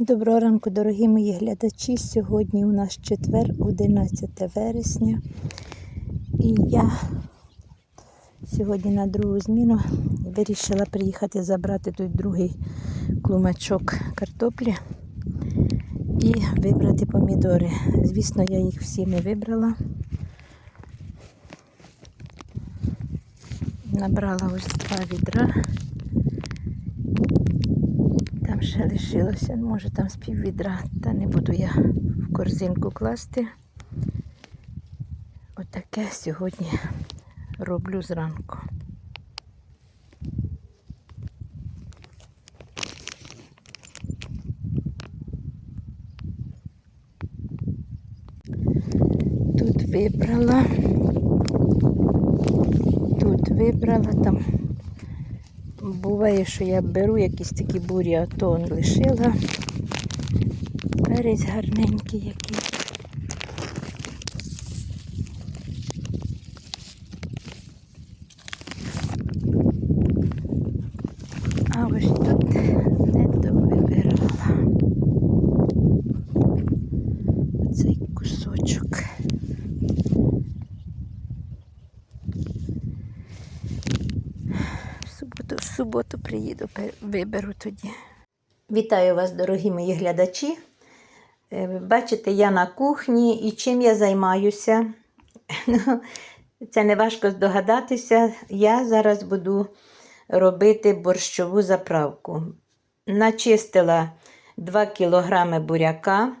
Доброго ранку, дорогі мої глядачі. Сьогодні у нас четвер, 11 вересня. І я сьогодні на другу зміну вирішила приїхати забрати той другий клумачок картоплі і вибрати помідори. Звісно, я їх всі не вибрала. Набрала ось два відра. Ще лишилося, може там з піввідра, та не буду я в корзинку класти. Отаке сьогодні роблю зранку. Тут вибрала, тут вибрала там. Буває, що я беру якісь такі бурі, а то он лишила. Перець гарненький який. А ось тут не довибирала. Цей кусочок. В суботу, приїду, виберу тоді. Вітаю вас, дорогі мої глядачі. Е, Бачите, я на кухні і чим я займаюся. Ну, Це не важко здогадатися. Я зараз буду робити борщову заправку. Начистила 2 кг буряка.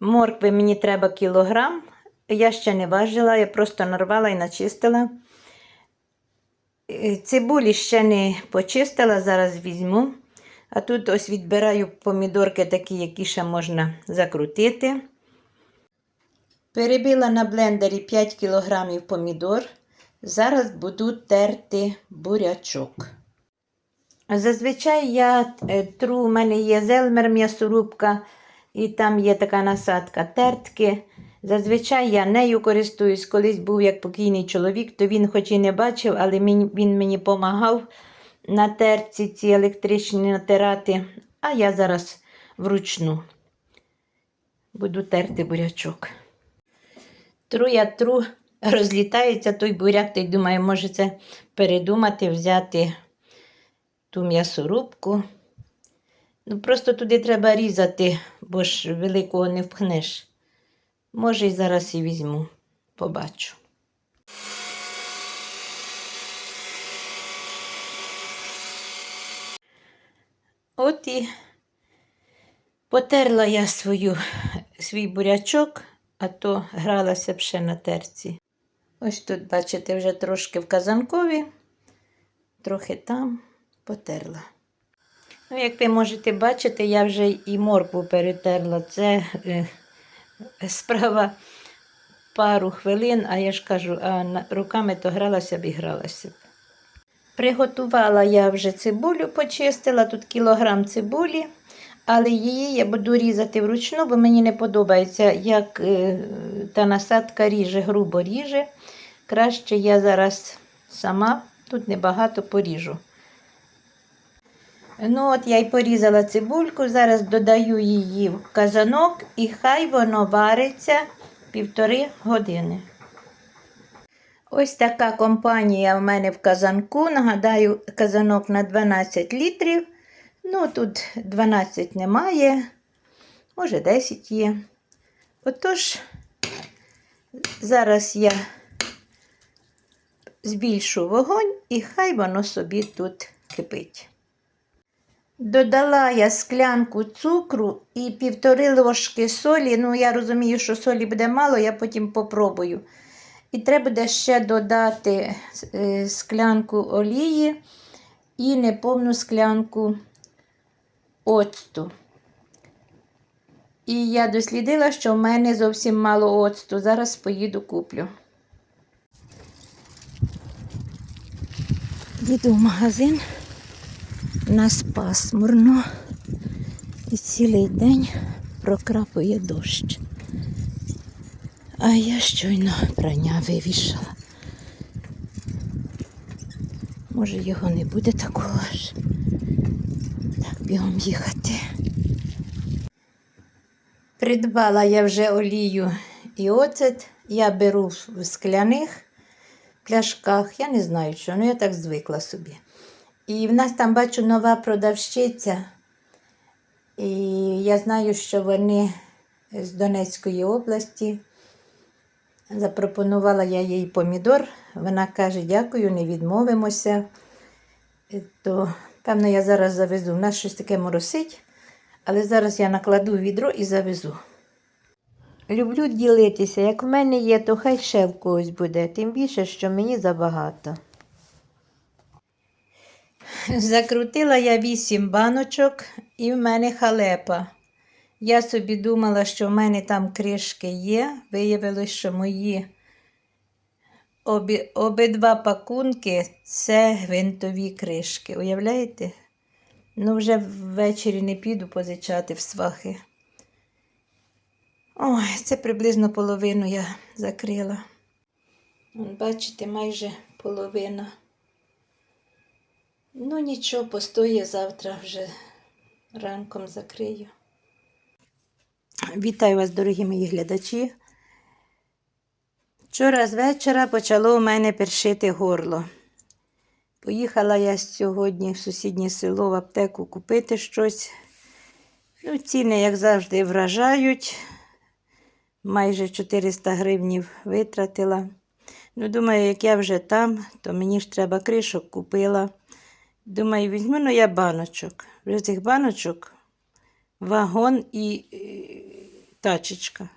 Моркви мені треба кілограм. Я ще не важила, я просто нарвала і начистила. Е, Цибулі ще не почистила, зараз візьму. А тут ось відбираю помідорки такі, які ще можна закрутити. Перебила на блендері 5 кг помідор. Зараз буду терти бурячок. Зазвичай я е, тру, у мене є зелмер м'ясорубка, і там є така насадка тертки. Зазвичай я нею користуюсь. Колись був як покійний чоловік, то він хоч і не бачив, але він, мені допомагав на терці ці електричні натирати. А я зараз вручну буду терти бурячок. Тру я тру, розлітається той буряк, то й думаю, може це передумати, взяти ту м'ясорубку. Ну, просто туди треба різати, бо ж великого не впхнеш. Може, і зараз і візьму, побачу. От і потерла я свою, свій бурячок, а то гралася б ще на терці. Ось тут, бачите, вже трошки в казанкові, трохи там потерла. Ну, як ви можете бачити, я вже і моркву перетерла. Це е, справа пару хвилин, а я ж кажу, а руками то гралася б і гралася б. Приготувала я вже цибулю, почистила, тут кілограм цибулі, але її я буду різати вручну, бо мені не подобається, як е, та насадка ріже, грубо ріже. Краще я зараз сама тут небагато поріжу. Ну, от я й порізала цибульку, зараз додаю її в казанок і хай воно вариться півтори години. Ось така компанія в мене в казанку. Нагадаю, казанок на 12 літрів. Ну, тут 12 немає, може 10 є. Отож, зараз я збільшу вогонь і хай воно собі тут кипить. Додала я склянку цукру і півтори ложки солі. Ну, я розумію, що солі буде мало, я потім попробую. І треба буде ще додати е, склянку олії і неповну склянку оцту. І я дослідила, що в мене зовсім мало оцту. Зараз поїду куплю. Їду в магазин. Нас пасмурно і цілий день прокрапує дощ. А я щойно прання вивішала. Може, його не буде такого ж. Так, бігом їхати. Придбала я вже олію і оцет. Я беру в скляних пляшках. Я не знаю, що, ну я так звикла собі. І в нас там бачу нова продавщиця. І я знаю, що вони з Донецької області. Запропонувала я їй помідор. Вона каже, дякую, не відмовимося. То, певно, я зараз завезу. У нас щось таке моросить, але зараз я накладу відро і завезу. Люблю ділитися. Як в мене є, то хай ще в когось буде, тим більше, що мені забагато. Закрутила я вісім баночок і в мене халепа. Я собі думала, що в мене там кришки є. Виявилось, що мої обі, обидва пакунки це гвинтові кришки. Уявляєте? Ну, вже ввечері не піду позичати в свахи. Ой, це приблизно половину я закрила. Бачите, майже половина. Ну, нічого, постоє завтра вже ранком закрию. Вітаю вас, дорогі мої глядачі. Вчора з вечора почало у мене першити горло. Поїхала я сьогодні в сусіднє село в аптеку купити щось. Ну, ціни, як завжди, вражають. Майже 400 гривнів витратила. Ну, думаю, як я вже там, то мені ж треба кришок купила. Думаю, візьму ну, я баночок. Вже цих баночок вагон і е, тачечка.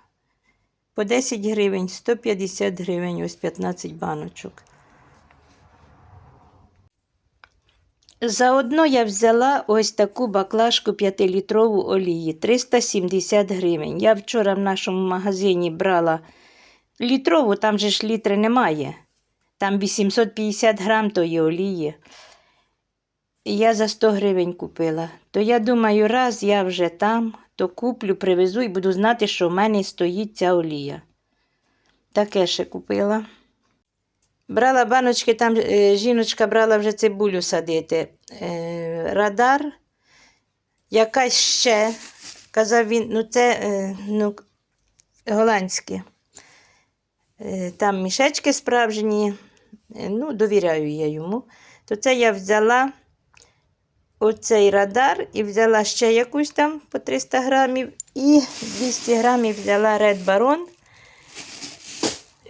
По 10 гривень, 150 гривень, ось 15 баночок. Заодно я взяла ось таку баклажку 5-літрову олії 370 гривень. Я вчора в нашому магазині брала літрову, там же ж літри немає. Там 850 грам тої олії. Я за 100 гривень купила. То я думаю, раз я вже там, то куплю, привезу і буду знати, що в мене стоїть ця олія. Таке ще купила. Брала баночки, там е, жіночка брала вже цибулю садити. Е, радар, якась ще, казав він, ну це е, ну, голландське. Е, там мішечки справжні, е, ну, довіряю я йому. То це я взяла оцей радар і взяла ще якусь там по 300 грамів і 200 грамів взяла Red Baron,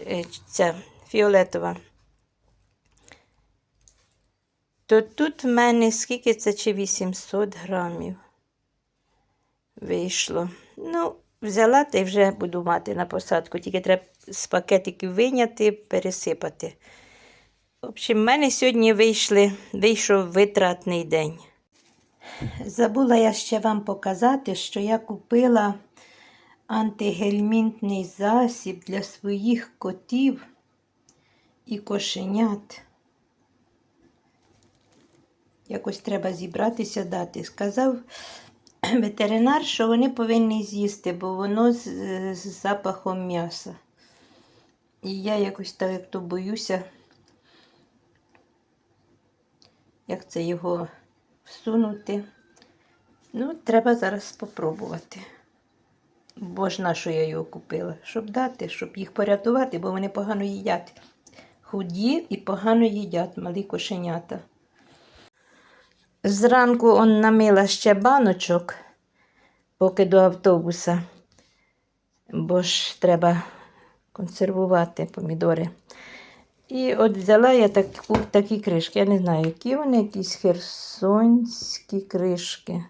е, ця фіолетова. То тут в мене скільки це чи 800 грамів вийшло. Ну, взяла та й вже буду мати на посадку. Тільки треба з пакетиків виняти, пересипати. В общем, в мене сьогодні вийшли, вийшов витратний день. Забула я ще вам показати, що я купила антигельмінтний засіб для своїх котів і кошенят. Якось треба зібратися дати. Сказав ветеринар, що вони повинні з'їсти, бо воно з, з запахом м'яса. І я якось так як то боюся, як це його всунути. Ну, треба зараз спробувати. Бо ж на що я його купила? Щоб дати, щоб їх порятувати, бо вони погано їдять. Худі і погано їдять малі кошенята. Зранку он намила ще баночок, поки до автобуса, бо ж треба консервувати помідори. І от взяла я таку, такі кришки. Я не знаю, які вони, якісь херсонські кришки.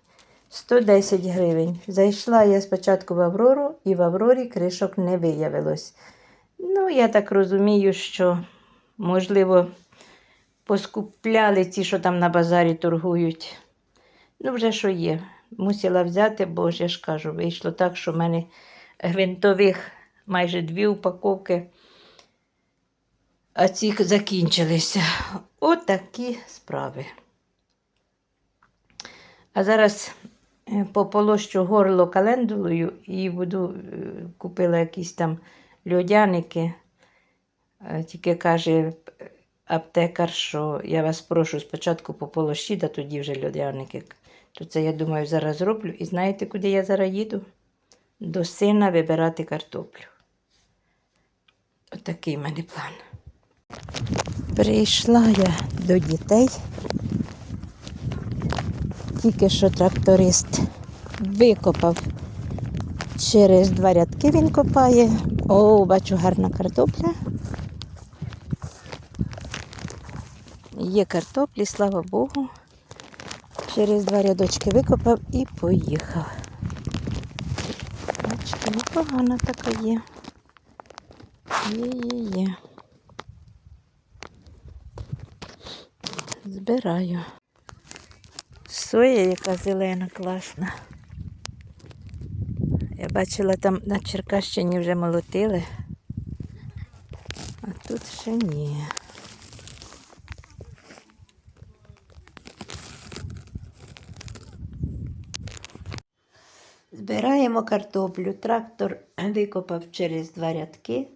110 гривень. Зайшла я спочатку в Аврору, і в Аврорі кришок не виявилось. Ну, я так розумію, що, можливо, поскупляли ті, що там на базарі торгують. Ну, вже що є. Мусила взяти, бо ж я ж кажу, вийшло так, що в мене гвинтових майже дві упаковки, а ці закінчилися. Отакі справи. А зараз е, пополощу горло календулою і буду е, купила якісь там льодяники. Е, Тільки каже аптекар, що я вас прошу спочатку пополощіть, а тоді вже льодяники. То це я думаю зараз зроблю. І знаєте, куди я зараз їду? до сина вибирати картоплю. Отакий в мене план. Прийшла я до дітей. Тільки що тракторист викопав через два рядки він копає. О, бачу, гарна картопля. Є картоплі, слава Богу. Через два рядочки викопав і поїхав. Бачите, непогана така є. Є-є-є. Збираю. Соя яка зелена, класна. Я бачила, там на Черкащині вже молотили, а тут ще ні. Збираємо картоплю. Трактор викопав через два рядки.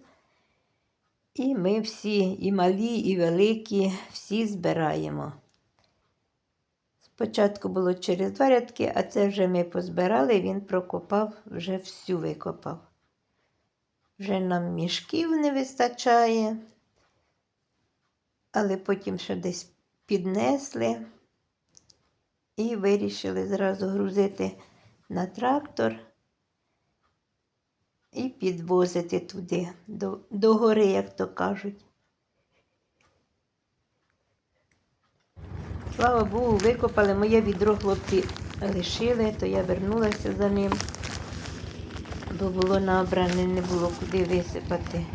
І ми всі, і малі, і великі, всі збираємо. Спочатку було через два рядки, а це вже ми позбирали, він прокопав, вже всю викопав. Вже нам мішків не вистачає, але потім ще десь піднесли і вирішили зразу грузити на трактор і підвозити туди, до, до гори, як то кажуть. Слава Богу, викопали моє відро хлопці лишили, то я вернулася за ним, бо було набране, не було куди висипати.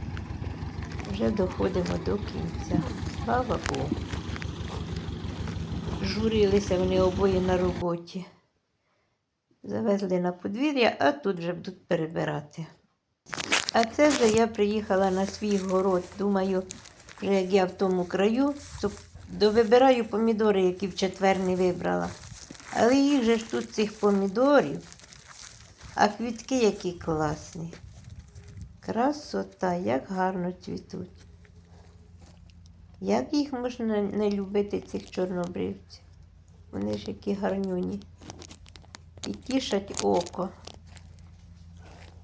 Вже доходимо до кінця. Слава Богу. Журилися вони обоє на роботі. Завезли на подвір'я, а тут вже будуть перебирати. А це вже я приїхала на свій город. Думаю, як я в тому краю, то довибираю помідори, які в четвер не вибрала. Але їх же ж тут цих помідорів, а квітки які класні. Красота, як гарно цвітуть. Як їх можна не любити, цих чорнобривців? Вони ж які гарнюні. І тішать око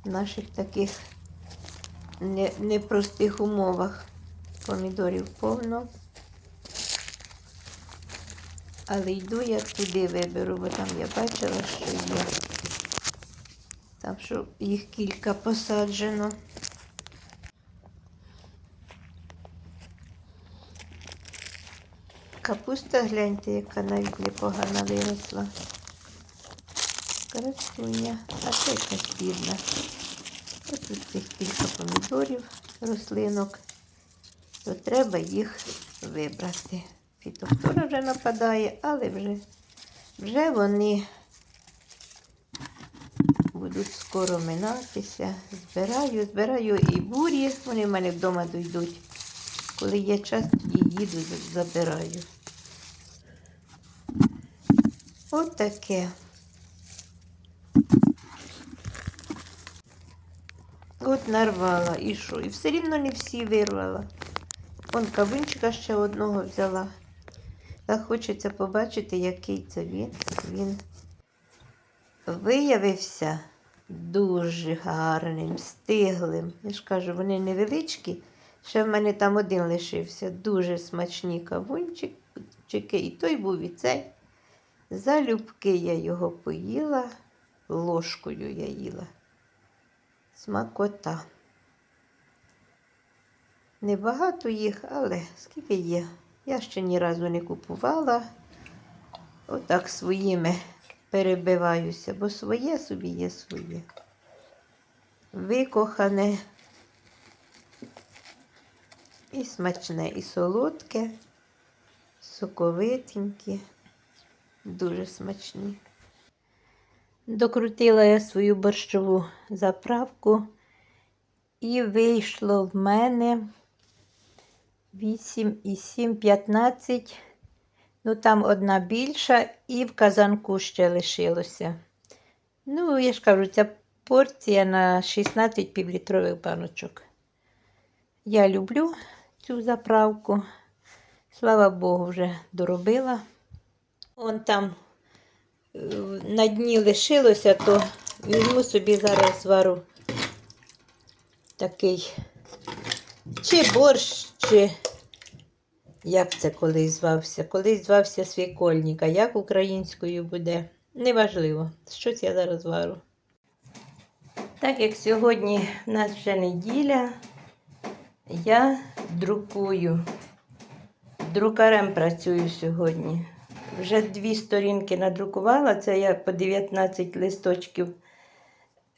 наших таких не- непростих умовах. Помідорів повно. Але йду я туди виберу, бо там я бачила, що є. Там що їх кілька посаджено. Капуста, гляньте, яка навіть непогана виросла. Красуня, а це якась бідна. Ось тут цих кілька помідорів, рослинок, то треба їх вибрати. Фітофтора вже нападає, але вже, вже вони будуть скоро минатися. Збираю, збираю і бурі, вони в мене вдома дійдуть. Коли є час, тоді їду, забираю. От От нарвала і що? І все рівно не всі вирвала. Вон кавунчика ще одного взяла. Так хочеться побачити, який це він. Він виявився дуже гарним, стиглим. Я ж кажу, вони невеличкі. Ще в мене там один лишився. Дуже смачні кавунчики. І той був і цей. Залюбки я його поїла, ложкою я їла. Смакота. Небагато їх, але скільки є. Я ще ні разу не купувала. Отак своїми перебиваюся, бо своє собі є своє. Викохане і смачне, і солодке, соковитеньке, дуже смачні. Докрутила я свою борщову заправку і вийшло в мене 8 і 7, 15. Ну, там одна більша, і в казанку ще лишилося. Ну, я ж кажу, ця порція на 16 півлітрових баночок. Я люблю цю заправку. Слава Богу, вже доробила. Вон там на дні лишилося, то Візьму собі зараз звару такий чи борщ, чи як це колись звався? Колись звався свікольник, а як українською буде? Неважливо. Щось я зараз вару. Так як сьогодні в нас вже неділя, я друкую. Друкарем працюю сьогодні. Вже дві сторінки надрукувала, це я по 19 листочків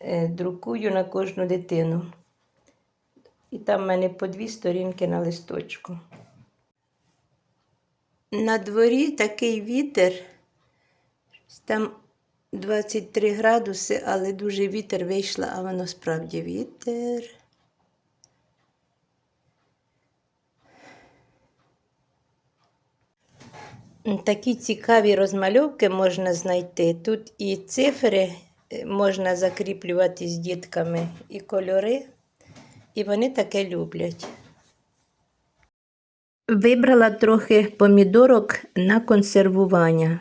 е, друкую на кожну дитину. І там в мене по дві сторінки на листочку. На дворі такий вітер, там 23 градуси, але дуже вітер вийшла, а воно справді вітер. Такі цікаві розмальовки можна знайти. Тут і цифри е, можна закріплювати з дітками, і кольори, і вони таке люблять. Вибрала трохи помідорок на консервування.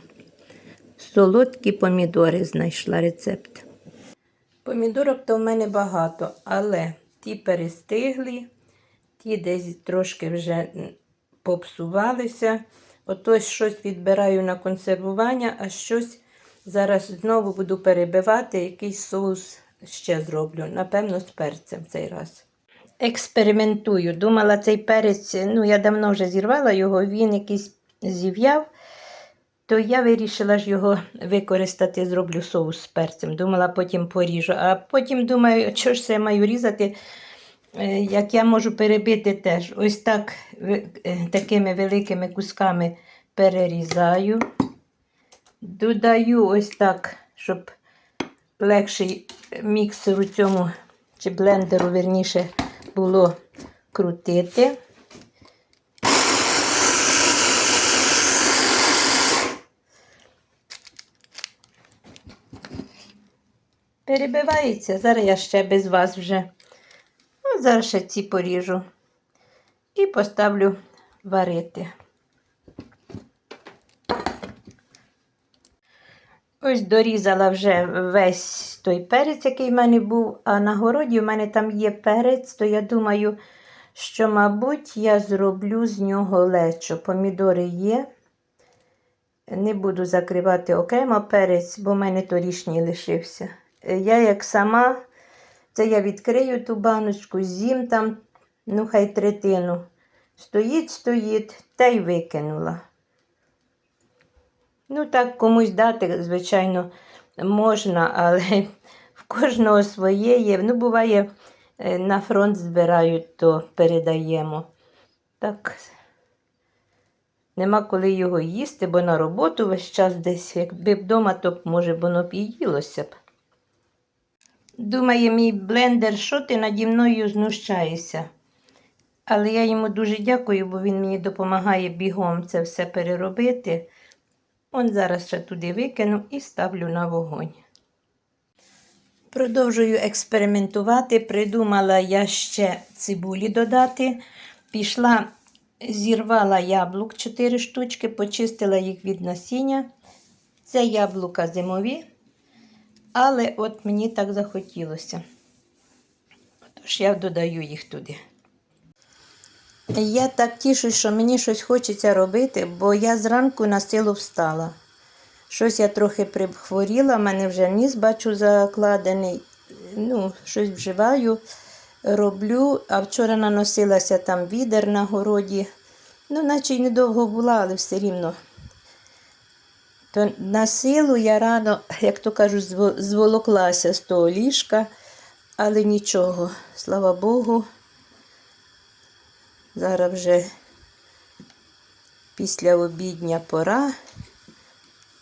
Солодкі помідори знайшла рецепт. Помідорок то в мене багато, але ті перестигли, ті десь трошки вже попсувалися. Отось щось відбираю на консервування, а щось зараз знову буду перебивати, якийсь соус ще зроблю. Напевно, з перцем цей раз. Експериментую. Думала, цей перець, ну я давно вже зірвала його, він якийсь зів'яв, то я вирішила ж його використати, зроблю соус з перцем. Думала, потім поріжу. А потім думаю, що ж це маю різати, як я можу перебити теж. Ось так е, такими великими кусками перерізаю. Додаю ось так, щоб легший міксеру цьому чи блендеру, верніше, було крутити. Перебивається. Зараз я ще без вас вже. Ну, зараз ще ці поріжу. І поставлю варити. Ось дорізала вже весь той перець, який в мене був, а на городі в мене там є перець, то я думаю, що, мабуть, я зроблю з нього лечо. Помідори є. Не буду закривати окремо перець, бо в мене торішній лишився. Я як сама, це я відкрию ту баночку, з'їм там, ну хай третину. Стоїть, стоїть, та й викинула. Ну, так комусь дати, звичайно, можна, але в кожного своє є. Ну, буває, е, на фронт збирають, то передаємо. Так, нема коли його їсти, бо на роботу весь час десь. Якби вдома, то може, воно б і їлося б. Думає, мій блендер, що ти наді мною знущаєшся? Але я йому дуже дякую, бо він мені допомагає бігом це все переробити. Он зараз ще туди викину і ставлю на вогонь. Продовжую експериментувати. Придумала я ще цибулі додати. Пішла, зірвала яблук 4 штучки, почистила їх від насіння. Це яблука зимові, але от мені так захотілося. Тож я додаю їх туди. Я так тішусь, що мені щось хочеться робити, бо я зранку на силу встала. Щось я трохи прихворіла, в мене вже ніс бачу закладений. Ну, щось вживаю, роблю, а вчора наносилася там відер на городі. Ну, наче й недовго була, але все рівно. То на силу я рано, як то кажуть, зволоклася з того ліжка, але нічого, слава Богу. Зараз вже після обідня пора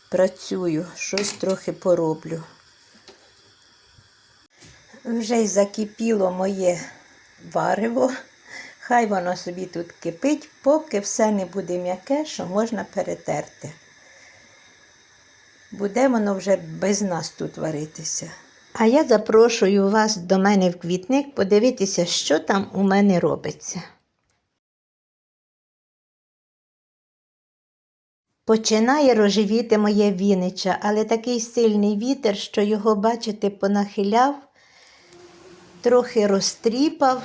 працюю, щось трохи пороблю. Вже й закипіло моє варево. Хай воно собі тут кипить, поки все не буде м'яке, що можна перетерти. Буде воно вже без нас тут варитися. А я запрошую вас до мене в квітник подивитися, що там у мене робиться. Починає рожевіти моє вінича, але такий сильний вітер, що його, бачите, понахиляв, трохи розтріпав,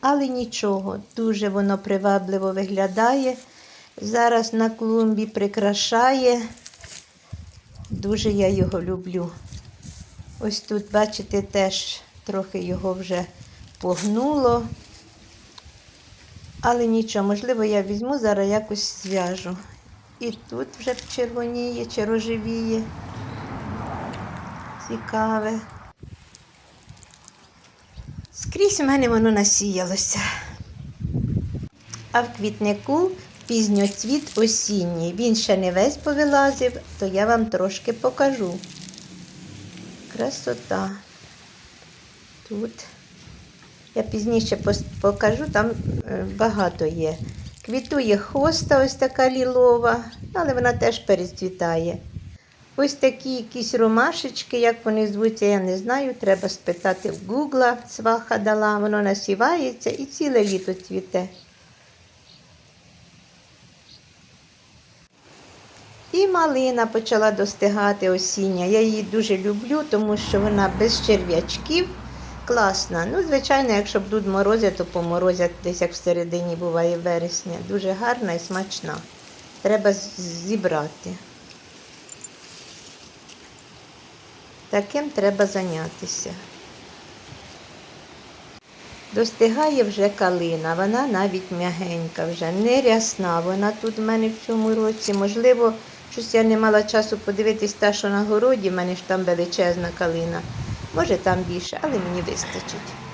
але нічого, дуже воно привабливо виглядає. Зараз на клумбі прикрашає. Дуже я його люблю. Ось тут, бачите, теж трохи його вже погнуло. Але нічого, можливо, я візьму, зараз якось зв'яжу. І тут вже червоніє чи рожевіє. Цікаве. Скрізь в мене воно насіялося. А в квітнику пізньоцвіт осінній. Він ще не весь повилазив, то я вам трошки покажу. Красота. Тут. Я пізніше покажу, там е, багато є. Квітує хоста, ось така лілова, але вона теж перецвітає. Ось такі якісь ромашечки, як вони звуться, я не знаю. Треба спитати в Гугла, сваха дала, воно насівається і ціле літо цвіте. І малина почала достигати осіння. Я її дуже люблю, тому що вона без черв'ячків. Класна. Ну, звичайно, якщо будуть морози, то поморозять десь як в середині буває вересня. Дуже гарна і смачна. Треба зібрати. Таким треба зайнятися. Достигає вже калина, вона навіть м'ягенька, вже не рясна. Вона тут в мене в цьому році. Можливо, щось я не мала часу подивитись те, що на городі, в мене ж там величезна калина. Може там більше, але мені вистачить.